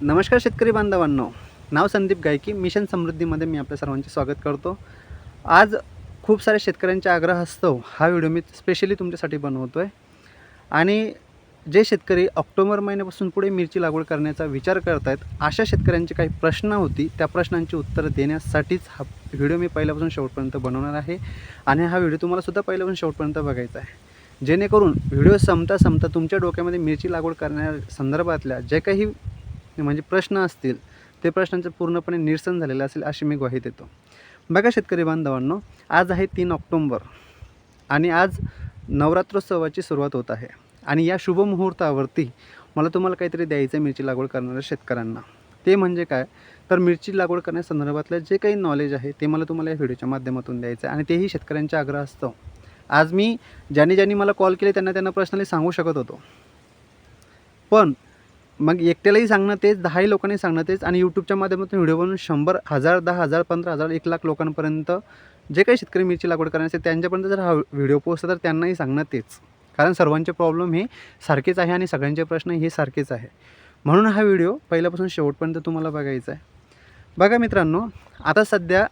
नमस्कार शेतकरी बांधवांनो. नाव संदीप गायकी. मिशन समृद्धीमध्ये मी आपल्या सर्वांचे स्वागत करतो. आज खूप साऱ्या शेतकऱ्यांच्या असतो. हा व्हिडिओ मी स्पेशली तुमच्यासाठी बनवतो आहे आणि जे शेतकरी ऑक्टोबर महिन्यापासून पुढे मिरची लागवड करण्याचा विचार करत आहेत अशा शेतकऱ्यांची काही प्रश्न होती त्या प्रश्नांची उत्तरं देण्यासाठीच हा व्हिडिओ मी पहिल्यापासून शेवटपर्यंत बनवणार आहे. आणि हा व्हिडिओ तुम्हालासुद्धा पहिल्यापासून शेवटपर्यंत बघायचा आहे. जेणेकरून व्हिडिओ संपता संपता तुमच्या डोक्यामध्ये मिरची लागवड करण्या संदर्भातल्या जे काही म्हणजे प्रश्न असतील ते प्रश्नांचं पूर्णपणे निरसन झालेलं असेल अशी मी ग्वाही देतो. बघा शेतकरी बांधवांनो आज आहे तीन ऑक्टोंबर आणि आज नवरात्रोत्सवाची सुरुवात होत आहे आणि या शुभ मुहूर्तावरती मला तुम्हाला काहीतरी द्यायचं आहे मिरची लागवड करणाऱ्या शेतकऱ्यांना. ते म्हणजे काय? तर मिरची लागवड करण्यासंदर्भातलं जे काही नॉलेज आहे ते मला तुम्हाला या व्हिडिओच्या माध्यमातून द्यायचं आहे आणि तेही शेतकऱ्यांच्या आग्रह असतो आज मी ज्यांनी ज्यांनी मला कॉल केले त्यांना त्यांना पर्सनली सांगू शकत होतो. पण मग एकट्यालाही सांगणं तेच दहाही लोकांनी सांगणं तेच आणि यूट्यूबच्या माध्यमातून व्हिडिओ बनवून शंभर हजार दहा हजार पंधरा हजार एक लाख लोकांपर्यंत जे काही शेतकरी मिरची लागवड करण्याचे त्यांच्यापर्यंत जर हा व्हिडिओ पोहोचला तर त्यांनाही सांगणं तेच. कारण सर्वांचे प्रॉब्लेम हे सारखेच आहे आणि सगळ्यांचे प्रश्न हे सारखेच आहे. म्हणून हा व्हिडिओ पहिल्यापासून शेवटपर्यंत तुम्हाला बघायचा आहे. बघा मित्रांनो आता सध्या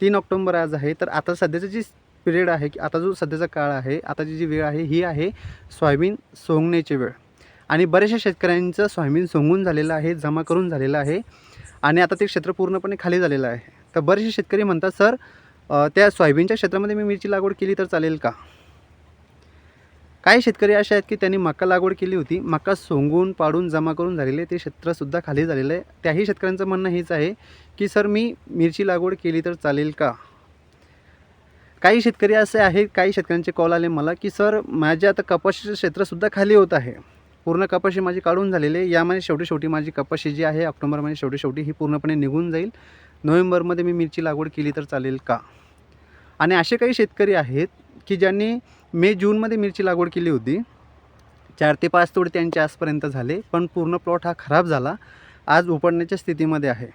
तीन ऑक्टोंबर आज आहे तर आता सध्याचं जी पिरियड आहे की आता जो सध्याचा काळ आहे आताची जी वेळ आहे ही आहे सोयाबीन सोंगण्याची वेळ. आणि बऱ्याचशा शेतकऱ्यांचं सोयाबीन सोंगून झालेलं आहे जमा करून झालेलं आहे आणि आता ते क्षेत्र पूर्णपणे खाली झालेलं आहे. तर बरेचसे शेतकरी म्हणतात सर त्या सोयाबीनच्या क्षेत्रामध्ये मी मिरची लागवड केली तर चालेल का? काही शेतकरी असे आहेत की त्यांनी मका लागवड केली होती मका सोंगून पाडून जमा करून झालेले ते क्षेत्रसुद्धा खाली झालेलं आहे. त्याही शेतकऱ्यांचं म्हणणं हेच आहे की सर मी मिरची लागवड केली तर चालेल का? काही शेतकरी असे आहेत काही शेतकऱ्यांचे कॉल आले मला की सर माझे आता कपाशीचं क्षेत्रसुद्धा खाली होत आहे. पूर्ण कपाशी माझी काढून झालेली आहे. यामध्ये शेवटी शेवटी माझी कपाशी जी आहे ऑक्टोबरमध्ये शेवटी शेवटी ही पूर्णपणे निघून जाईल. नोव्हेंबरमध्ये मी मिरची लागवड केली तर चालेल का? आणि असे काही शेतकरी आहेत की ज्यांनी मे जूनमध्ये मिरची लागवड केली होती. चार ते पाच तोडे त्यांचे आजपर्यंत झाले पण पूर्ण प्लॉट हा खराब झाला. आज उपडण्याच्या स्थितीमध्ये आहे.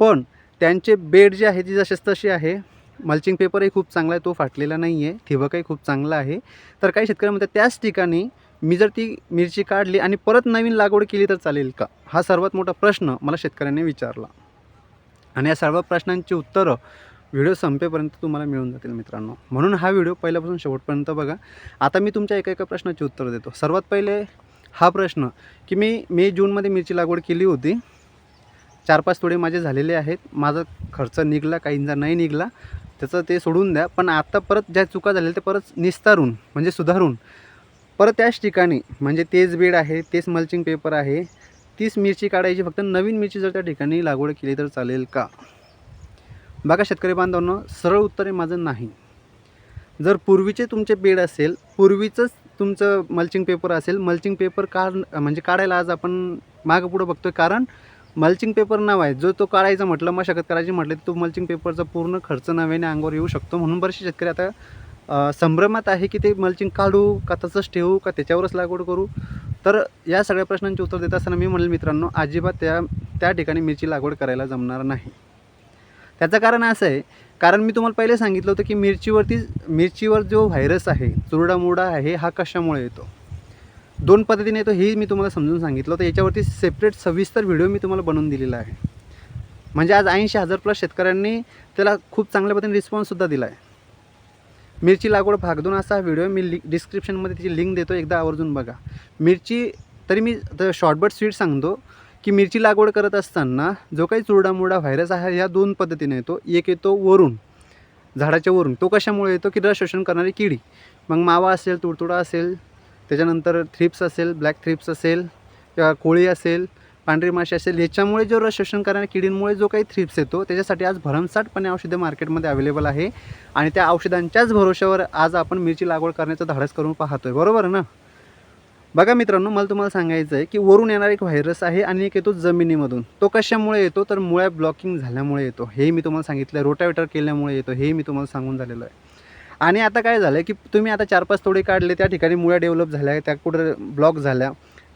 पण त्यांचे बेड जे आहे ती जसेच तशी आहे. मल्चिंग पेपरही खूप चांगला आहे तो फाटलेला नाही आहे ठिबकही खूप चांगला आहे. तर काही शेतकरी म्हणतात त्याच ठिकाणी मी जर ती मिरची काढली आणि परत नवीन लागवड केली तर चालेल का? हा सर्वात मोठा प्रश्न मला शेतकऱ्यांनी विचारला. आणि या सर्व प्रश्नांची उत्तरं व्हिडिओ संपेपर्यंत तुम्हाला मिळून जातील मित्रांनो. म्हणून हा व्हिडिओ पहिल्यापासून शेवटपर्यंत बघा. आता मी तुमच्या एका एका प्रश्नाची उत्तर देतो. सर्वात पहिले हा प्रश्न की मी मे जूनमध्ये मिरची लागवड केली होती. चार पाच तोडे माझे झालेले आहेत. माझा खर्च निघला काहींचा नाही निघला. त्याचं ते सोडून द्या. पण आता परत ज्या चुका झालेल्या ते परत निस्तारून म्हणजे सुधारून परत त्याच ठिकाणी म्हणजे तेच बेड आहे तेच मल्चिंग पेपर आहे तीच मिरची काढायची फक्त नवीन मिरची जर त्या ठिकाणी लागवड केली तर चालेल का? बघा शेतकरी बांधवांनो सरळ उत्तर आहे माझं नाही. जर पूर्वीचे तुमचे बेड असेल पूर्वीचंच तुमचं मल्चिंग पेपर असेल मल्चिंग पेपर का म्हणजे काढायला आज आपण मागं पुढं बघतोय कारण मल्चिंग पेपर नाव आहे. जो तो काढायचा म्हटलं मशागत करायची म्हटलं तर तो मल्चिंग पेपरचा पूर्ण खर्च नव्याने अंगावर येऊ शकतो म्हणून बरेचसे शेतकरी आता संभ्रमात आहे की ते मल्चिंग काढू का तसंच ठेवू का त्याच्यावरच लागवड करू? तर या सगळ्या प्रश्नांची उत्तर देत असताना मी म्हणेल मित्रांनो अजिबात त्या त्या ठिकाणी मिरची लागवड करायला जमणार नाही. त्याचं कारण असं आहे कारण मी तुम्हाला पहिले सांगितलं होतं की मिरचीवरती मिरचीवर जो व्हायरस आहे चुरडामुरडा आहे हा कशामुळे येतो? दोन पद्धतीने येतो हे मी तुम्हाला समजून सांगितलं होतं. याच्यावरती सेपरेट सविस्तर व्हिडिओ मी तुम्हाला बनवून दिलेला आहे. म्हणजे आज ऐंशी हजार प्लस शेतकऱ्यांनी त्याला खूप चांगल्या पद्धतीने रिस्पॉन्ससुद्धा दिला आहे मिरची लागवड भाग दोन असा व्हिडिओ मी लिंक डिस्क्रिप्शनमध्ये त्याची लिंक देतो एकदा आवर्जून बघा. मिरची तरी मी शॉर्टबट स्वीट सांगतो की मिरची लागवड करत असताना जो काही चुरडामुरडा व्हायरस आहे या दोन पद्धतीने येतो. एक येतो वरून झाडाच्या वरून. तो कशामुळे येतो? की रस शोषण करणारी किडी. मग मावा असेल तुडतुडा असेल त्याच्यानंतर थ्रिप्स असेल ब्लॅक थ्रिप्स असेल किंवा कोळी असेल पांढरी माशी असेल याच्यामुळे जो रस शोषण करणाऱ्या किडींमुळे जो काही थ्रिप्स येतो त्याच्यासाठी आज भरमसाठपणे औषधं मार्केटमध्ये अवेलेबल आहे. आणि त्या औषधांच्याच भरोश्यावर आज आपण मिरची लागवड करण्याचं धाडस करून पाहतोय. बरोबर ना? बघा मित्रांनो मला तुम्हाला सांगायचं आहे की वरून येणारा एक व्हायरस आहे आणि एक येतो जमिनीमधून. तो कशामुळे येतो? तर मुळ्या ब्लॉकिंग झाल्यामुळे येतो. हे मी तुम्हाला सांगितलं रोटावेटर केल्यामुळे येतो. हे मी तुम्हाला सांगून झालेलं आहे. आणि आता काय झालं की तुम्ही आता चार पाच तोडे काढले त्या ठिकाणी मुळ्या डेव्हलप झाल्या त्या कुठं ब्लॉक झाल्या.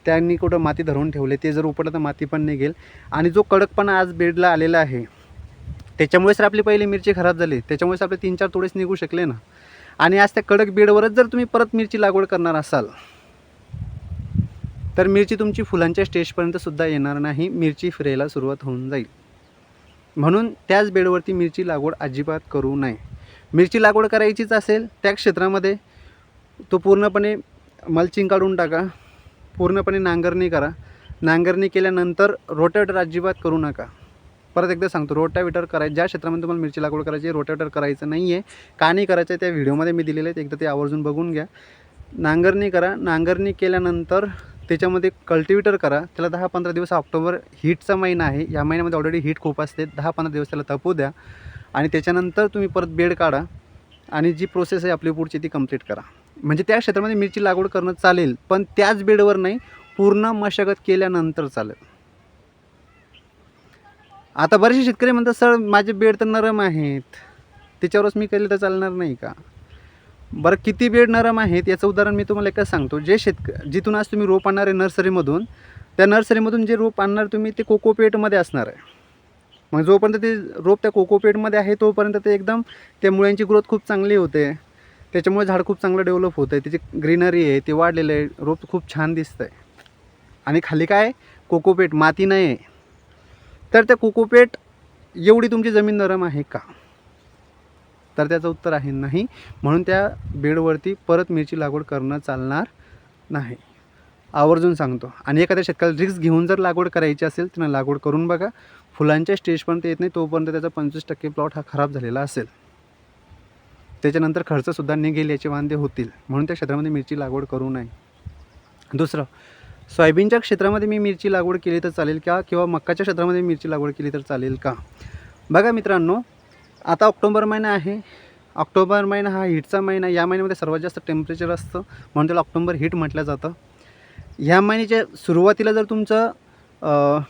त्यांनी कुठं माती धरून ठेवले ते जर उपडलं तर माती पण निघेल. आणि जो कडकपणा आज बेडला आलेला आहे त्याच्यामुळेच तर आपली पहिली मिरची खराब झाली. त्याच्यामुळेच आपले तीन चार तोडेच निघू शकले ना. आणि आज त्या कडक बेडवरच जर तुम्ही परत मिरची लागवड करणार असाल तर मिरची तुमची फुलांच्या स्टेजपर्यंत सुद्धा येणार नाही. मिरची फिरायला सुरुवात होऊन जाईल. म्हणून त्याच बेडवरती मिरची लागवड अजिबात करू नये. मिरची लागवड करायचीच असेल त्या क्षेत्रामध्ये तो पूर्णपणे मल्चिंग काढून टाका. पूर्णपणे नांगरणी करा. नांगरणी केल्यानंतर रोटावेटर अजिबात करू नका. परत एकदा सांगतो रोटावेटर करायचं ज्या क्षेत्रामध्ये तुम्हाला मिरची लागवड करायची आहे रोटावेटर करायचं नाही आहे का नाही करायचं आहे त्या व्हिडिओमध्ये मी दिलेले आहेत एकदा ते आवर्जून बघून घ्या. नांगरणी करा. नांगरणी केल्यानंतर त्याच्यामध्ये कल्टिवेटर करा. त्याला दहा पंधरा दिवस ऑक्टोबर हीटचा महिना आहे. या महिन्यामध्ये ऑलरेडी हीट खूप असते. दहा पंधरा दिवस त्याला तपू द्या. आणि त्याच्यानंतर तुम्ही परत बेड काढा. आणि जी प्रोसेस आहे आपली पुढची ती कंप्लीट करा. म्हणजे त्या क्षेत्रामध्ये मिरची लागवड करणं चालेल पण त्याच बेडवर नाही पूर्ण मशागत केल्यानंतर चालेल. आता बरेचसे शेतकरी म्हणतात सर माझे बेड तर नरम आहेत. त्याच्यावरच मी केलं तर चालणार नाही का? बरं किती बेड नरम आहेत याचं उदाहरण मी तुम्हाला एकच सांगतो. जे शेतक जिथून आज तुम्ही रोप आणणार आहे नर्सरीमधून त्या नर्सरीमधून जे रोप आणणार तुम्ही ते कोकोपेटमध्ये असणार आहे. मग जोपर्यंत ते रोप त्या कोकोपेटमध्ये आहे तोपर्यंत ते एकदम त्या मुळ्यांची ग्रोथ खूप चांगली होते. त्याच्यामुळे झाड खूप चांगलं डेव्हलप होतं आहे त्याची ग्रीनरी आहे ते वाढलेलं आहे. रोप खूप छान दिसतं आहे आणि खाली काय? कोकोपेट माती नाही आहे. तर त्या कोकोपेट एवढी तुमची जमीन नरम आहे का? तर त्याचं उत्तर आहे नाही. म्हणून त्या बेडवरती परत मिरची लागवड करणं चालणार नाही. आवर्जून सांगतो. आणि एखाद्या शेतकऱ्याला रिक्स घेऊन जर लागवड करायची असेल त्यांना लागवड करून बघा. फुलांच्या स्टेजपर्यंत येत नाही तोपर्यंत त्याचा पंचवीस टक्के प्लॉट हा खराब झालेला असेल. त्याच्यानंतर खर्चसुद्धा निघेल याचे वांदे होतील. म्हणून त्या क्षेत्रामध्ये मिरची लागवड करू नये. दुसरं सोयाबीनच्या क्षेत्रामध्ये मी मिरची लागवड केली तर चालेल का? किंवा मक्काच्या क्षेत्रामध्ये मिरची लागवड केली तर चालेल का? बघा मित्रांनो आता ऑक्टोबर महिना आहे. ऑक्टोबर महिना हा हीटचा महिना या महिन्यामध्ये सर्वात जास्त टेम्परेचर असतं. म्हणून त्याला ऑक्टोबर हीट म्हटलं जातं. ह्या महिन्याच्या सुरुवातीला जर तुमचं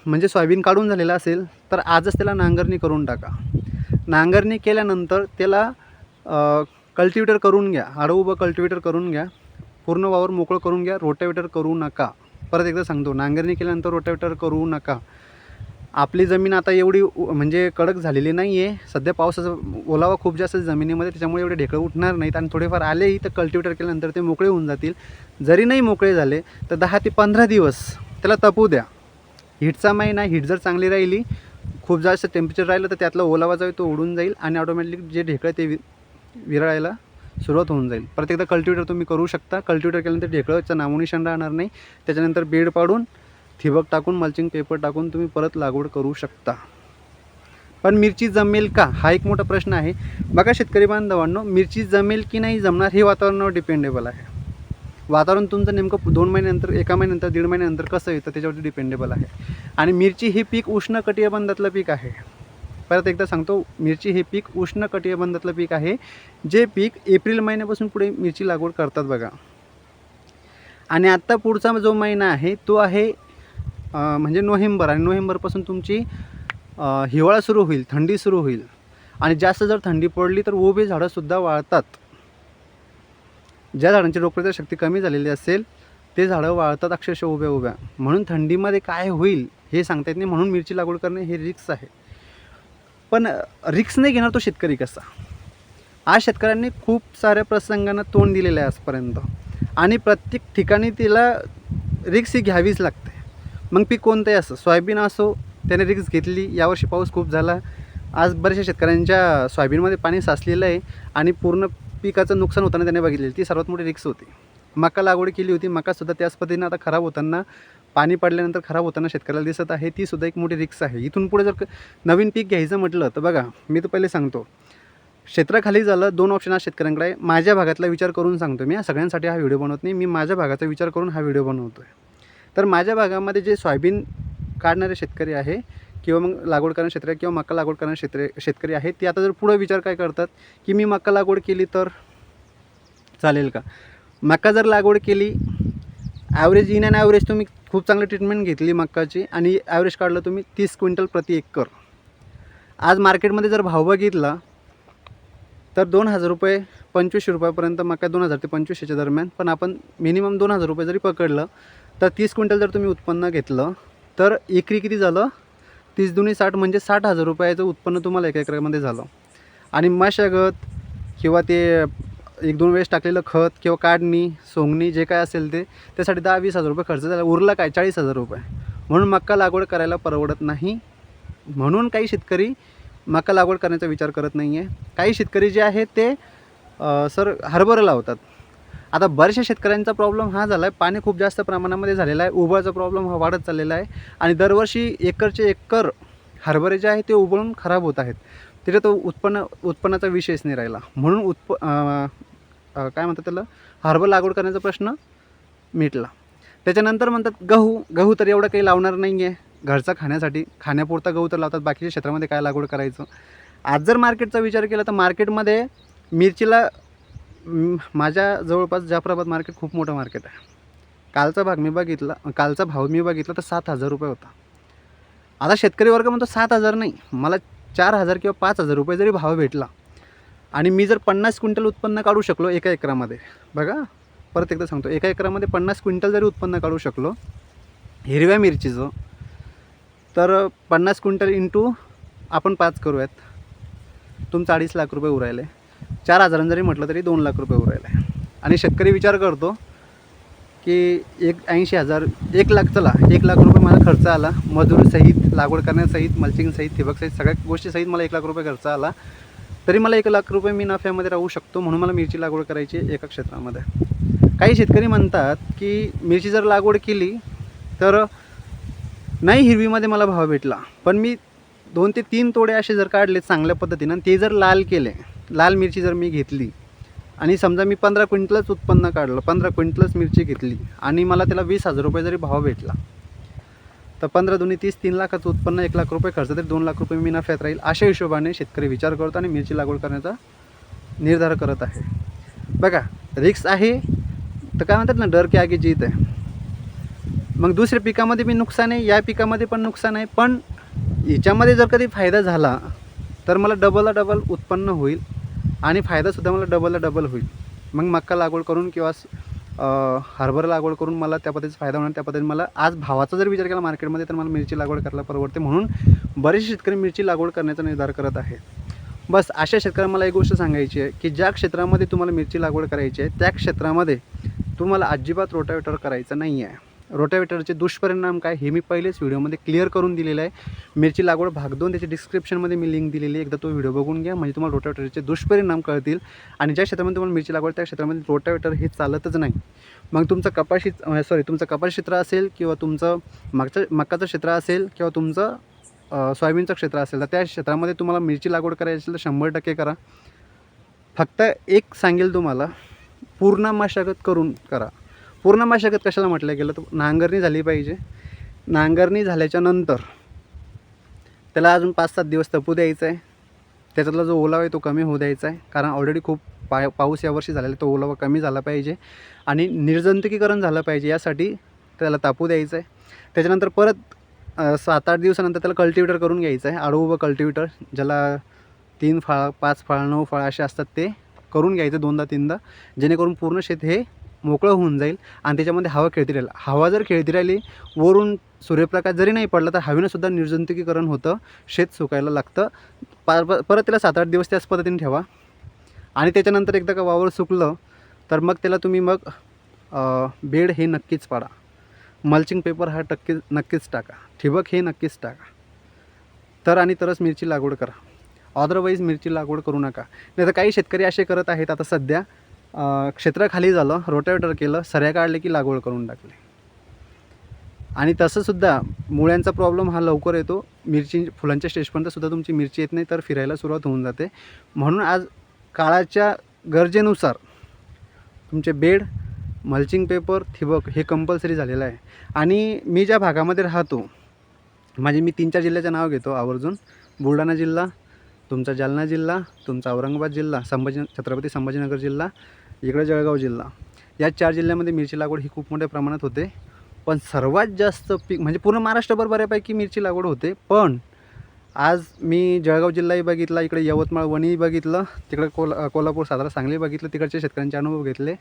म्हणजे सोयाबीन काढून झालेलं असेल तर आजच त्याला नांगरणी करून टाका. नांगरणी केल्यानंतर त्याला कल्टिवेटर करून घ्या. आडं उभं कल्टिवेटर करून घ्या. पूर्ण वावर मोकळं करून घ्या. रोटावेटर करू नका. परत एकदा सांगतो नांगरणी केल्यानंतर रोटावेटर करू नका. आपली जमीन आता एवढी म्हणजे कडक झालेली नाही आहे सध्या पावसाचा ओलावा खूप जास्त जमिनीमध्ये त्याच्यामुळे एवढे ढेकळं उठणार नाहीत. आणि थोडेफार आलेही तर कल्टिवेटर केल्यानंतर ते मोकळे होऊन जातील. जरी नाही मोकळे झाले तर दहा ते पंधरा दिवस त्याला तपू द्या. हीटचा महिना हीट जर चांगली राहिली खूप जास्त टेम्परेचर राहिलं तर त्यातला ओलावा जो आहे तो उडून जाईल आणि ऑटोमॅटिक जे ढेकळं ते विरळायला सुरुवात होऊन जाईल. परत एकदा कल्टिवेटर तुम्ही करू शकता. कल्टिवेटर केल्यानंतर ढेकळंचं नामोनिशाण राहणार नाही. त्याच्यानंतर बेड पाडून ठिबक टाकून मल्चिंग पेपर टाकून तुम्ही परत लागवड करू शकता. पण मिरची जमेल का? हा एक मोठा प्रश्न आहे. बघा शेतकरी बांधवांनो मिरची जमेल की नाही जमणार हे वातावरणावर डिपेंडेबल आहे. वातावरण तुमचं नेमकं दोन महिन्यानंतर एका महिन्यानंतर दीड महिन्यानंतर कसं येतं त्याच्यावरती डिपेंडेबल आहे. आणि मिरची हे पीक उष्ण कटिबंधातलं पीक आहे. परत एकदा सांगतो मिरची हे पीक उष्ण कटिबंधातलं पीक आहे. जे पीक एप्रिल महिन्यापासून पुढे मिरची लागवड करतात बघा. आणि आत्ता पुढचा जो महिना आहे तो आहे म्हणजे नोव्हेंबर. आणि नोव्हेंबरपासून तुमची हिवाळा सुरू होईल थंडी सुरू होईल. आणि जास्त जर थंडी पडली तर उभे झाडंसुद्धा वाळतात. ज्या झाडांची रोगप्रतिकार शक्ती कमी झालेली असेल ते झाडं वाळतात अक्षरशः उभ्या उभ्या. म्हणून थंडीमध्ये काय होईल हे सांगता येत नाही. म्हणून मिरची लागवड करणे हे रिक्स आहे. पण रिक्स नाही घेणार तो शेतकरी कसा? आज शेतकऱ्यांनी खूप साऱ्या प्रसंगांना तोंड दिलेलं आहे आजपर्यंत. आणि प्रत्येक ठिकाणी तिला रिक्स ही घ्यावीच लागते. मग पीक कोणतंही असं सोयाबीन असो त्याने रिक्स घेतली. यावर्षी पाऊस खूप झाला. आज बऱ्याचशा शेतकऱ्यांच्या सोयाबीनमध्ये पाणी साचलेलं आहे आणि पूर्ण पिकाचं नुकसान होताना त्याने बघितलेलं ती सर्वात मोठी रिक्स होती. मका लागवड केली होती. मकासुद्धा त्याच पद्धतीनं आता खराब होताना पाणी पडल्यानंतर खराब होताना शेतकऱ्याला दिसत आहे ती सुद्धा एक मोठी रिक्स आहे. इथून पुढे जर नवीन पीक घ्यायचं म्हटलं तर बघा मी तर पहिले सांगतो. क्षेत्राखाली झालं दोन ऑप्शन आज शेतकऱ्यांकडे. आहे माझ्या भागातला विचार करून सांगतो मी. सगळ्यांसाठी हा व्हिडिओ बनवत नाही. मी माझ्या भागाचा विचार करून हा व्हिडिओ बनवतो आहे तर माझ्या भागामध्ये जे सोयाबीन काढणारे शेतकरी आहे किंवा मग लागवड करणारे शेतकरी किंवा मका लागवड करणारे शेतकरी शेतकरी आहेत ते आता जर पुढं विचार काय करतात की मी मक्का लागवड केली तर चालेल का? मका जर लागवड केली ॲव्हरेज इन अँड ॲव्हरेज तुम्ही खूप चांगली ट्रीटमेंट घेतली मक्काची आणि ॲव्हरेज काढलं तुम्ही तीस क्विंटल प्रति एकर. आज मार्केटमध्ये जर भाव बघितला तर दोन हजार रुपये पंचवीसशे रुपयापर्यंत मका दोन हजार ते पंचवीसशेच्या दरम्यान पण आपण मिनिमम दोन हजार रुपये जरी पकडलं तर तीस क्विंटल जर तुम्ही उत्पन्न घेतलं तर एकरी किती झालं? तीस दुनी साठ म्हणजे साठ हजार रुपयाचं उत्पन्न तुम्हाला एका एकरामध्ये झालं. आणि मशागत किंवा ते एक दोन वेळेस टाकलेलं खत किंवा काढणी सोंगणी जे काय असेल ते त्यासाठी दहा वीस हजार रुपये खर्च झाला. उरला काय? चाळीस हजार रुपये. म्हणून मक्का लागवड करायला परवडत नाही. म्हणून काही शेतकरी मका लागवड करण्याचा विचार करत नाही आहे काही शेतकरी जे आहेत ते सर हरभरं लावतात. आता बऱ्याचशा शेतकऱ्यांचा प्रॉब्लेम हा झाला आहे पाणी खूप जास्त प्रमाणामध्ये झालेला आहे. उबळचा प्रॉब्लेम हा वाढत चाललेला आहे. आणि दरवर्षी एकरचे एकर हरभरे जे आहे ते उबळून खराब होत आहेत. त्याच्यात तो उत्पन्न उत्पन्नाचा विषयच नाही राहिला. म्हणून उत्प काय म्हणतात त्याला? हर्बल लागवड करण्याचा प्रश्न मिटला. त्याच्यानंतर म्हणतात गहू गहू तर एवढं काही लावणार नाही आहे घरचा खाण्यासाठी खाण्यापुरता गहू तर लावतात. बाकीच्या क्षेत्रामध्ये काय लागवड करायचं? आज जर मार्केटचा विचार केला तर मार्केटमध्ये मिरचीला माझ्या जवळपास जाफराबाद मार्केट खूप मोठं मार्केट आहे. कालचा भाग मी बघितला कालचा भाव मी बघितला तर सात हजार रुपये होता. आता शेतकरी वर्ग म्हणतो सात हजार नाही. मला चार हजार किंवा पाच हजार रुपये जरी भाव भेटला आणि मी जर पन्नास क्विंटल उत्पन्न काढू शकलो एका एकरामध्ये बघा परत एकदा सांगतो एका एकरामध्ये पन्नास क्विंटल जरी उत्पन्न काढू शकलो हिरव्या मिरचीचं तर पन्नास क्विंटल इंटू आपण पाच करूयात. तुमचं अडीच लाख रुपये उरायले. चार हजारांनी जरी म्हटलं तरी दोन लाख रुपये उरायले. आणि शेतकरी विचार करतो की एक ऐंशी हजार एक लाख चला एक लाख रुपये मला खर्च आला मजुरीसहित लागवड करण्यासहित मल्चिंगसहित ठिबकसहित सगळ्या गोष्टीसहित मला एक लाख रुपये खर्च आला तरी मला एक लाख रुपये मी नफ्यामध्ये राहू शकतो म्हणून मला मिरची लागवड करायची आहे एका क्षेत्रामध्ये. काही शेतकरी म्हणतात की मिरची जर लागवड केली तर नाही हिरवीमध्ये मला भाव भेटला. पण मी दोन ते तीन तोडे असे जर काढले चांगल्या पद्धतीनं ते जर लाल केले लाल मिरची जर मी घेतली आणि समजा मी पंधरा क्विंटलच उत्पन्न काढलं पंधरा क्विंटलच मिरची घेतली आणि मला त्याला वीस हजार रुपये जरी भाव भेटला तर पंधरा दोन्ही तीस तीन लाखाचं उत्पन्न एक लाख रुपये खर्च तरी दोन लाख रुपये मी नफ्यात राहील अशा हिशोबाने शेतकरी विचार करतो आणि मिरची लागवड करण्याचा निर्धार करत आहे. बघा रिक्स आहे तर काय म्हणतात ना डर की आगे जीत आहे. मग दुसऱ्या पिकामध्ये बी नुकसान आहे या पिकामध्ये पण नुकसान आहे पण याच्यामध्ये जर कधी फायदा झाला तर मला डबलला डबल उत्पन्न होईल आणि फायदासुद्धा मला डबलला डबल होईल. मग मक्का लागवड करून किंवा हरभरा लागवड करून मला त्या पद्धतीचा फायदा होणार. त्या पद्धतीने मला आज भावाचा जर विचार केला मार्केटमध्ये तर मला मिरची लागवड करायला परवडते म्हणून बरेचसे शेतकरी मिरची लागवड करण्याचा निर्धार करत आहे बस अशा शेतकऱ्यांना मला एक गोष्ट सांगायची आहे की ज्या क्षेत्रामध्ये तुम्हाला मिरची लागवड करायची आहे त्या क्षेत्रामध्ये तुम्हाला अजिबात रोटावेटर करायचं नाही आहे रोटावेटरचे दुष्परिणाम काय हे मी पहिलेच व्हिडिओमध्ये क्लिअर करून दिलेलं आहे. मिरची लागवड भाग दोन त्याची डिस्क्रिप्शनमध्ये मी लिंक दिलेली आहे. एकदा तो व्हिडिओ बघून घ्या म्हणजे तुम्हाला रोटावेटरचे दुष्परिणाम कळतील. आणि ज्या क्षेत्रामध्ये तुम्हाला मिरची लागवड त्या क्षेत्रामध्ये रोटावेटर हे चालतच नाही. मग तुमचं कपाशी सॉरी तुमचं कपाशी क्षेत्र असेल किंवा तुमचं मागचं मक्काचं क्षेत्र असेल किंवा तुमचं सोयाबीनचं क्षेत्र असेल तर त्या क्षेत्रामध्ये तुम्हाला मिरची लागवड करायची असेल तर शंभर टक्के करा. फक्त एक सांगेल तुम्हाला पूर्ण मशागत करून करा. पूर्ण मशागत कशाला म्हटलं गेलं तर नांगरणी झाली पाहिजे. नांगरणी झाल्याच्यानंतर त्याला अजून पाच सात दिवस तपू द्यायचं आहे. त्याच्यातला जो ओलावा आहे तो कमी होऊ द्यायचा आहे. कारण ऑलरेडी खूप पा पाऊस यावर्षी झालेला आहे तो ओलावा कमी झाला पाहिजे. आणि निर्जंतुकीकरण झालं पाहिजे यासाठी त्याला तापू द्यायचं आहे. त्याच्यानंतर परत सात आठ दिवसानंतर त्याला कल्टिवेटर करून घ्यायचं आहे. आडू उभं कल्टिवेटर ज्याला तीन फाळा पाच फाळा नऊ फाळा असे असतात ते करून घ्यायचं दोनदा तीनदा. जेणेकरून पूर्ण शेत हे मोकळं होऊन जाईल आणि त्याच्यामध्ये हवा खेळती राहील. हवा जर खेळती राहिली वरून सूर्यप्रकाश जरी नाही पडला तर हवेनंसुद्धा निर्जंतुकीकरण होतं शेत सुकायला लागतं. पार परत त्याला सात आठ दिवस त्याच पद्धतीने ठेवा. आणि त्याच्यानंतर एकदा का वावर सुकलं तर मग त्याला तुम्ही मग बेड हे नक्कीच पाडा. मल्चिंग पेपर हा टक्के नक्कीच टाका. ठिबक हे नक्कीच टाका. तर आणि तरच मिरची लागवड करा. अदरवाईज मिरची लागवड करू नका. नाही तर काही शेतकरी असे करत आहेत आता सध्या क्षेत्र खाली झालं रोटावेटर केलं सऱ्या काढले की लागवड करून टाकले. आणि तसंसुद्धा मुळ्यांचा प्रॉब्लेम हा लवकर येतो. मिरची फुलांच्या स्टेजपर्यंत सुद्धा तुमची मिरची येत नाही तर फिरायला सुरुवात होऊन जाते. म्हणून आज काळाच्या गरजेनुसार तुमचे बेड मल्चिंग पेपर ठिबक हे कंपल्सरी झालेलं आहे. आणि मी ज्या भागामध्ये राहतो माझे मी तीन चार जिल्ह्याचं नाव घेतो आवर्जून. बुलढाणा जिल्हा तुमचा जालना जिल्हा तुमचा औरंगाबाद जिल्हा संभाजी छत्रपती संभाजीनगर जिल्हा इकडे जळगाव जिल्हा. या चार जिल्ह्यामध्ये मिरची लागवड ही खूप मोठ्या प्रमाणात होते. पण सर्वात जास्त पीक म्हणजे पूर्ण महाराष्ट्रभर बऱ्यापैकी मिरची लागवड होते. पण आज मी जळगाव जिल्हाही बघितला इकडे यवतमाळ वणीही बघितलं तिकडे कोल कोल्हापूर सातारा सांगली बघितलं तिकडच्या शेतकऱ्यांचे अनुभव घेतले.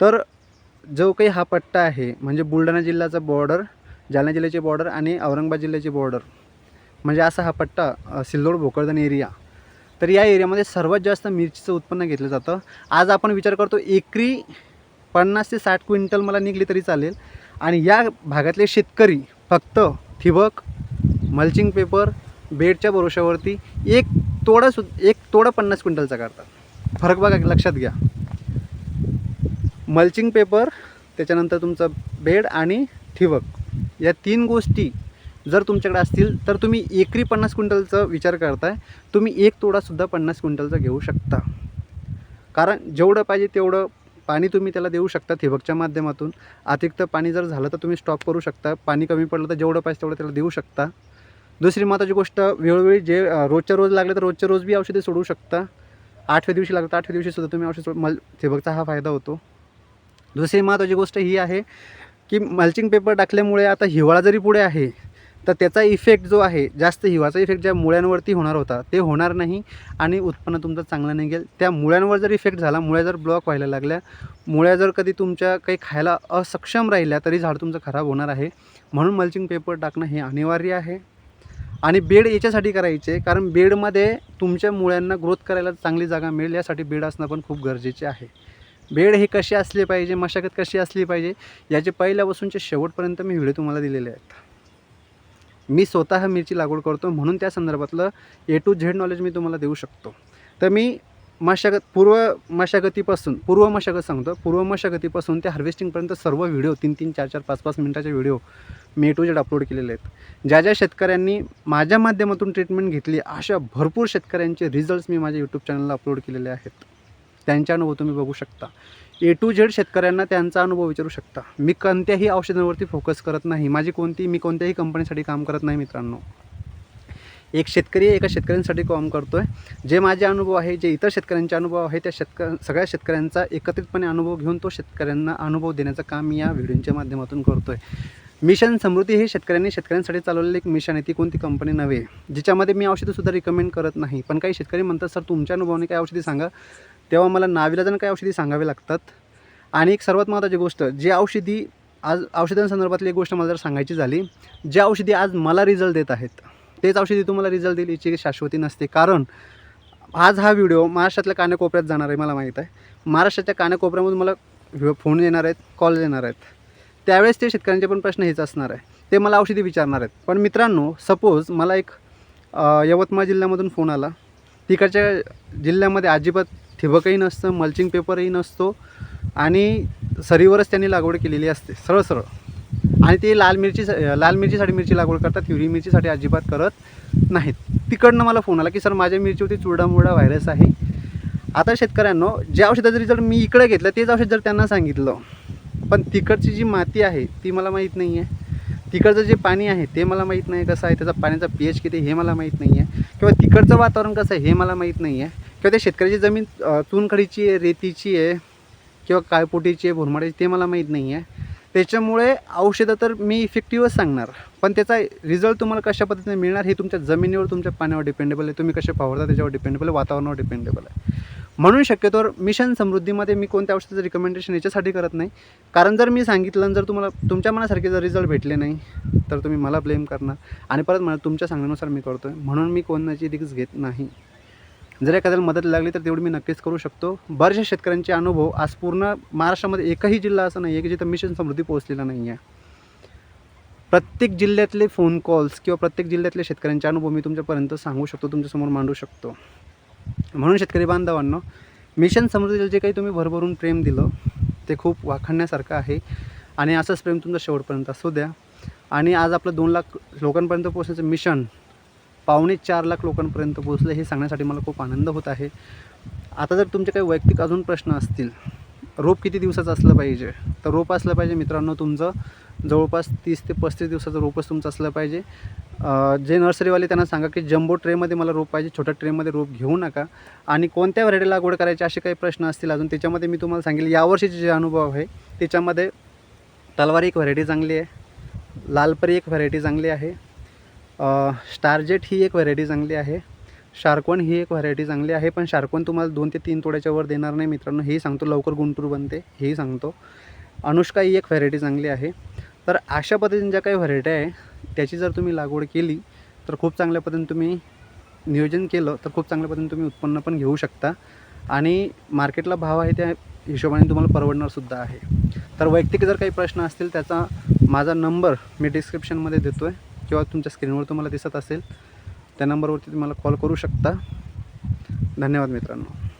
तर जो काही हा पट्टा आहे म्हणजे बुलढाणा जिल्ह्याचा बॉर्डर जालना जिल्ह्याची बॉर्डर आणि औरंगाबाद जिल्ह्याची बॉर्डर म्हणजे असा हा पट्टा सिल्लोड भोकरदन एरिया तर या एरियामध्ये सर्वात जास्त मिरचीचं उत्पन्न घेतलं जातं. आज आपण विचार करतो एकरी पन्नास ते साठ क्विंटल मला निघली तरी चालेल. आणि या भागातले शेतकरी फक्त ठिबक मल्चिंग पेपर बेडच्या भरोशावरती एक तोडा सु एक तोडा पन्नास क्विंटलचा काढतात. फरक बघा लक्षात घ्या. मल्चिंग पेपर त्याच्यानंतर तुमचं बेड आणि ठिबक. या तीन गोष्टी जर तुमच्याकडे असतील तर तुम्ही एकरी पन्नास क्विंटलचा विचार करताय. तुम्ही एक तोडासुद्धा पन्नास क्विंटलचा घेऊ शकता. कारण जेवढं पाहिजे तेवढं पाणी तुम्ही त्याला देऊ शकता ठिबकच्या माध्यमातून. अतिरिक्त पाणी जर झालं तर तुम्ही स्टॉप करू शकता. पाणी कमी पडलं तर जेवढं पाहिजे तेवढं त्याला देऊ शकता. दुसरी महत्त्वाची गोष्ट वेळोवेळी जे रोजच्या रोज लागले तर रोजच्या रोज बी औषधे सोडू शकता. आठव्या दिवशी लागतं आठव्या दिवशी सुद्धा तुम्ही औषध सोड मल ठिबकचा हा फायदा होतो. दुसरी महत्त्वाची गोष्ट ही आहे की मल्चिंग पेपर टाकल्यामुळे आता हिवाळा जरी पुढे आहे तर त्याचा इफेक्ट जो आहे जास्त हिवाचा इफेक्ट ज्या मुळ्यांवरती होणार होता ते होणार नाही आणि उत्पन्न तुमचं चांगलं निघेल. त्या मुळ्यांवर जर इफेक्ट झाला मुळ्या जर ब्लॉक व्हायला लागल्या मुळ्या जर कधी तुमच्या काही खायला असक्षम राहिल्या तरी झाड तुमचं खराब होणार आहे. म्हणून मल्चिंग पेपर टाकणं हे अनिवार्य आहे. आणि बेड याच्यासाठी करायचे कारण बेडमध्ये तुमच्या मुळ्यांना ग्रोथ करायला चांगली जागा मिळेल यासाठी बेड असणं पण खूप गरजेचे आहे. बेड हे कसे असले पाहिजे मशागत कशी असली पाहिजे याचे पहिल्यापासूनचे शेवटपर्यंत मी व्हिडिओ तुम्हाला दिलेले आहेत. मी स्वतः मिरची लागवड करतो म्हणून त्या संदर्भातलं ए टू झेड नॉलेज मी तुम्हाला देऊ शकतो. तर मी मशागत पूर्व मशागतीपासून पूर्व मशागत सांगतो पूर्व मशागतीपासून ते हार्वेस्टिंगपर्यंत सर्व व्हिडिओ तीन तीन चार चार पाच पाच मिनटाचे व्हिडिओ मी ए टू झेड अपलोड केलेले आहेत. ज्या ज्या शेतकऱ्यांनी माझ्या माध्यमातून ट्रीटमेंट घेतली अशा भरपूर शेतकऱ्यांचे रिझल्ट्स मी माझ्या यूट्यूब चॅनलला अपलोड केलेले आहेत. त्यांच्या अनुभव तुम्ही बघू शकता. ए टू झेड शेतकऱ्यांना त्यांचा अनुभव विचारू शकता. मी कोणत्याही औषधांवरती फोकस करत नाही. माझी कोणती मी कोणत्याही कंपनीसाठी काम करत नाही मित्रांनो. एक शेतकरी एका शेतकऱ्यांसाठी काम करतो आहे जे माझे अनुभव आहे जे इतर शेतकऱ्यांचे अनुभव आहे त्या शेतक सगळ्या शेतकऱ्यांचा एकत्रितपणे अनुभव घेऊन तो शेतकऱ्यांना अनुभव देण्याचं काम मी या व्हिडिओच्या माध्यमातून करतो आहे मिशन समृद्धी हे शेतकऱ्यांनी शेतकऱ्यांसाठी चालवलेलं एक मिशन आहे. ती कोणती कंपनी नव्हे. जिच्यामध्ये मी औषधंसुद्धा रिकमेंड करत नाही. पण काही शेतकरी म्हणतात सर तुमच्या अनुभवाने काय औषधी सांगा. तेव्हा मला नाविलाजानं काही औषधी सांगावे लागतात. आणि एक सर्वात महत्त्वाची गोष्ट जी औषधी आज औषधांसंदर्भातली एक गोष्ट मला जर सांगायची झाली ज्या औषधी आज मला रिझल्ट देत आहेत तेच औषधी तुम्हाला रिझल्ट देईल याची शाश्वती नसते. कारण आज हा व्हिडिओ महाराष्ट्रातल्या कानाकोपऱ्यात जाणार आहे मला माहीत आहे. महाराष्ट्राच्या कानाकोपऱ्यामधून मला व्हि- फोन येणार आहेत कॉल येणार आहेत. त्यावेळेस ते शेतकऱ्यांचे पण प्रश्न हेच असणार आहे. ते मला औषधी विचारणार आहेत. पण मित्रांनो सपोज मला एक यवतमाळ जिल्ह्यामधून फोन आला. तिकडच्या जिल्ह्यामध्ये अजिबात ठिबकही नसतं मल्चिंग पेपरही नसतो आणि सरीवरच त्यांनी लागवड केलेली असते सरळ सरळ. आणि ते लाल मिरची लाल मिरचीसाठी मिरची लागवड करतात हिरवी मिरचीसाठी अजिबात करत नाहीत. तिकडनं मला फोन आला की सर माझ्या मिरचीवरती चुडामुडा व्हायरस आहे. आता शेतकऱ्यांनो ज्या औषधाचा रिझल्ट मी इकडे घेतलं तेच औषध जर त्यांना सांगितलं पण तिकडची जी माती आहे ती मला माहीत नाही आहे. तिकडचं जे पाणी आहे ते मला माहीत नाही कसं आहे त्याचा पाण्याचा पी एच किती हे मला माहीत नाही आहे. किंवा तिकडचं वातावरण कसं आहे हे मला माहीत नाही आहे. किंवा त्या शेतकऱ्याची जमीन चुनखडीची आहे रेतीची आहे किंवा काळपोटीची आहे भुरमाडीची ते मला माहीत नाही आहे त्याच्यामुळे औषधं तर मी इफेक्टिव्हच सांगणार. पण त्याचा रिझल्ट तुम्हाला कशा पद्धतीने मिळणार हे तुमच्या जमिनीवर तुमच्या पाण्यावर डिपेंडेबल आहे. तुम्ही कसे फवारता त्याच्यावर डिपेंडेबल आहे वातावरणावर डिपेंडेबल आहे. म्हणून शक्यतोवर मिशन समृद्धीमध्ये मी कोणत्या औषधाचं रिकमेंडेशन याच्यासाठी करत नाही. कारण जर मी सांगितलं जर तुम्हाला तुमच्या मनासारखे जर रिझल्ट भेटले नाही तर तुम्ही मला ब्लेम करणार. आणि परत मला तुमच्या सांगण्यानुसार मी करतो आहे म्हणून मी कोणाची रिक्स घेत नाही. जर एखाद्याला मदत लागली तर तेवढी मी नक्कीच करू शकतो. बऱ्याचशा शेतकऱ्यांचे अनुभव आज पूर्ण महाराष्ट्रामध्ये एकही जिल्हा असा नाही आहे की जिथं मिशन समृद्धी पोहोचलेला नाही आहे प्रत्येक जिल्ह्यातले फोन कॉल्स किंवा प्रत्येक जिल्ह्यातले शेतकऱ्यांचे अनुभव मी तुमच्यापर्यंत सांगू शकतो तुमच्यासमोर मांडू शकतो. म्हणून शेतकरी बांधवांनो मिशन समृद्धीला जे काही तुम्ही भरभरून प्रेम दिलं ते खूप वाखाणण्यासारखं आहे आणि असंच प्रेम तुमचं शेवटपर्यंत असू द्या. आणि आज आपलं दोन लाख लोकांपर्यंत पोहोचण्याचं मिशन पावणे चार लाख लोकांपर्यंत पोहोचलं हे सांगण्यासाठी मला खूप आनंद होत आहे. आता जर तुमचे काही वैयक्तिक अजून प्रश्न असतील रोप किती दिवसाचं असलं पाहिजे? तर रोप असलं पाहिजे मित्रांनो तुमचं. जवळपास तीस ते पस्तीस दिवसाचं रोपच तुमचं असलं पाहिजे. जे नर्सरीवाले त्यांना सांगा की जम्बो ट्रेमध्ये मला रोप पाहिजे छोट्या ट्रेमध्ये रोप घेऊ नका. आणि कोणत्या व्हरायटी लागवड करायची असे काही प्रश्न असतील अजून त्याच्यामध्ये मी तुम्हाला सांगेल यावर्षीचे जे अनुभव आहे त्याच्यामध्ये तलवारी एक व्हरायटी चांगली आहे लालपरी एक व्हरायटी चांगली आहे. स्टारजेट ही एक व्हरायटी चांगली आहे. शार्कवन ही एक व्हरायटी चांगली आहे पण शार्कवन तुम्हाला दोन ते तीन तोड्याच्या वर देणार नाही मित्रांनो हेही सांगतो लवकर गुंटूर बनते हेही सांगतो. अनुष्का ही एक व्हरायटी चांगली आहे. तर अशा पद्धतीने ज्या काही व्हरायटी आहे त्याची जर तुम्ही लागवड केली तर खूप चांगल्या पद्धतीने तुम्ही नियोजन केलं तर खूप चांगल्या पद्धतीने तुम्ही उत्पन्न पण घेऊ शकता. आणि मार्केटला भाव आहे त्या हिशोबाने तुम्हाला परवडणारसुद्धा आहे. तर वैयक्तिक जर काही प्रश्न असतील त्याचा माझा नंबर मी डिस्क्रिप्शनमध्ये देतो आहे किंवा तुमच्या स्क्रीनवर तुम्हाला दिसत असेल त्या नंबरवरती तुम्हाला कॉल करू शकता. धन्यवाद मित्रांनो.